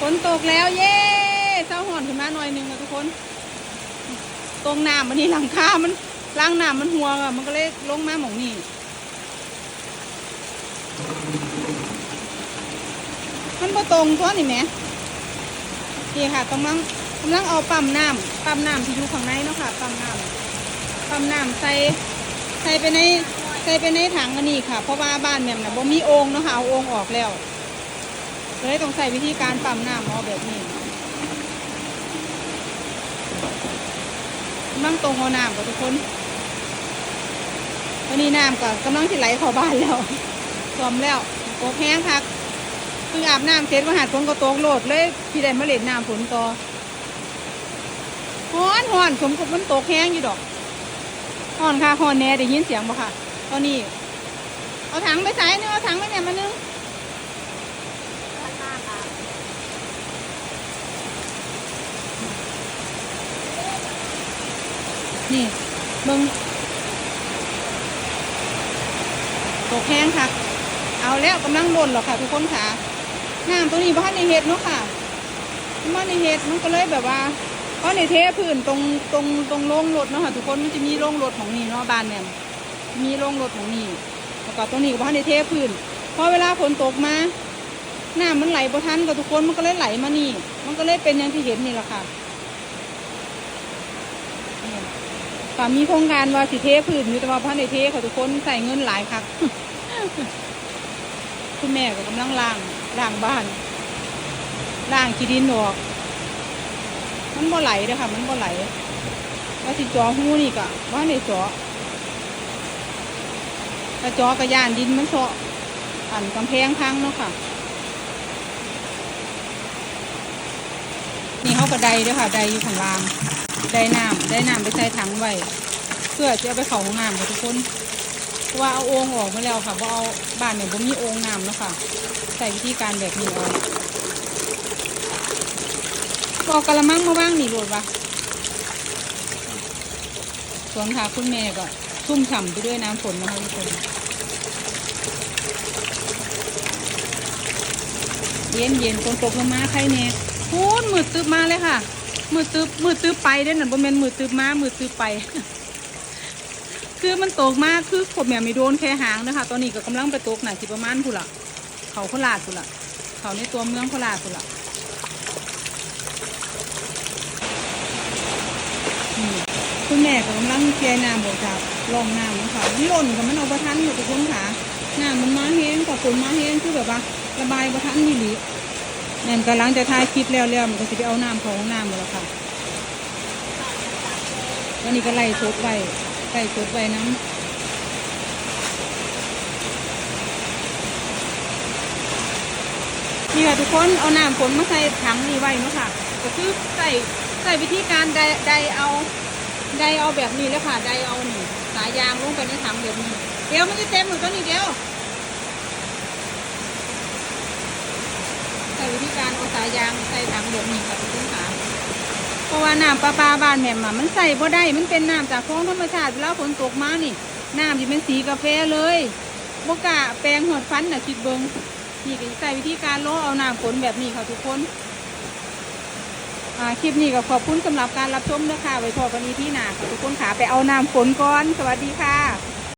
ฝนตกแล้วเย้เศร้าหอนขึ้นมาหน่อยหนึงอะทุกคน ตรงน้ำมันนี่หลังคามันล้างน้ำมันหัวอะมันก็เลยลงมาหมองนี่มันบ่ตรงตัวนี่แหมนี่ค่ะกำลังกำลังเอาปั๊มน้ำปั๊มน้ำที่อยู่ข้างในเนาะค่ะปั๊มน้ำปั๊มน้ำใส่ใส่ไปในใส่ไปในถังอันนี้ค่ะ เพราะว่าบ้านแม่มน่ะบ่มีโอ่งเนาะค่ะเอาโอ่งออกแล้ว เลยต้องใส่วิธีการปั๊มน้ำเอาแบบนี้กำลังตรงเอาน้ำกับทุกคนวันนี้น้ำก็กำลังที่ไหลเข้าบ้านแล้วสวมแล้วโกแห้งคักเพิ่งอาบน้ำเสร็จมาหาดฝนก็ตกโหลดเลยพี่ได้มาเล่นน้ำฝนต่อฮ้อนฮ้อนสมกับมันตกแห้งอยู่ดอกฮ้อนค่ะฮ้อนแน่ได้ยินเสียงบ่ค่ะ ตอนนี้ เอาถังไปใส่เนึงเอาถังไปเนี่ยมาเนึง นี่มึงตกแห้งค่ะ เอาแล้วกำลังล่นหรอกค่ะทุกคนค่ะน้ำตัวนี้บ้านในเห็ดเนาะค่ะบ้านในเห็ดมันก็เลยแบบว่าเพราะในเทพื้นตรงตรงตรงโล่งรถเนาะค่ะทุกคนมันจะมีโล่งรถของนี่เนาะบ้านเนี่ยมีโล่งรถของนี่แล้วก็ตรงนี้ก็บ้านในเทพื้นพอเวลาฝนตกมาน้ำมันไหลบ่ทันกับทุกคนมันก็เลยไหลมานี่ มันก็เลยเป็นอย่างที่เห็นนี่แหละค่ะนี่ ก็มีโครงการว่าสิเทพื้นอยู่แต่ว่าบ้านในเทค่ะทุกคนใส่เงินหลายค่ะคุณแม่ก็กำลังล้างล้างบ้านล้างขี้ดินออก มันบ่ไหลเลยค่ะ มันบ่ไหลว่าสิจอหูนี่ก็ว่าในจอกระจอกระยานดินมันเซาะอันกำแพงพังเนาะค่ะ นี่เขาก็ไดด้วยค่ะไดอยู่ข้างล่าง ไดน้ำไดน้ำไปใส่ถังไว้เพื่อจะเอาไปเข้าห้องน้ำค่ะทุกคนเพราะว่าเอาโอ่งออกมาแล้วค่ะเพราะเอาบ้านเนี่ยผมมีโอ่งน้ำเนาะค่ะใส่วิธีการแบบนี้เอาบอกกระมังมาบ้างนี่โหลดวะส่วนค่ะคุณแม่ก็ชุ่มฉ่ำไปด้วยน้ำฝนนะคะทุกคนเย็นเย็นฝนตกลงมาใครเนี่ยพูนมืดตึบมาเลยค่ะ มืดตึบมืดตึบไปเด้อนั่นบ่แม่นมืดตึบมามืดตึบไป คือมันตกมากคือขบแม่ไม่โดนแค่หางนะคะตอนนี้ก็กำลังไปตกหน่ะสิประมาณพุ่นละเขาโคราชพุ่นละเขาในตัวเมืองโคราชพุ่นละคุณแม่ก็กำลังเคลียน้ำบอกจากลองน้ำนะคะมันหล่นกับมันเอาประทันอยู่ทุกคนค่ะน้ำมันมาแห้งกับฝนมาแห้งคือแบบว่าระบายประทันนี่หลี แม่นกำลังจะทายคลิปแล้วแล้วมันก็จะไปเอาน้ำของน้ำหมดแล้วค่ะวันนี้ก็ไล่ซดไว้ใส่ชดไว้น้ำนี่ค่ะทุกคนเอาน้ำฝนมาใส่ถังนี่ไว้เนาะค่ะก็คือใส่ใส่วิธีการไดไดเอาไดเอาแบบนี้แล้วค่ะไดเอานี่สายยางลงไปในถังแบบนี้เดี๋ยวมันจะเต็มหมดตัวนี้เดียวใส่ วิธีกาอยางใส่ถังแบบนี้ค่ะทุกคนค่ะเพราะว่าน้ำประปาบ้านแม่มอะมันใส่บ่ได้มันเป็นน้ำจากคลองธรรมชาติเวลาฝนตกมานี่น้ำที่เป็นสีกาแฟเลยบกะแปรงหดฟันน่ะคิดเบิงนี่ก็ใส่วิธีการโลเอาน้ำฝนแบบนี้ค่ะทุกคนคลิปนี้ก็ขอบคุณสำหรับการรับชมนะคะไว้พอกันอีที่หน้าค่ะทุกคนขาไปเอาน้ำฝนก่อน สวัสดีค่ะ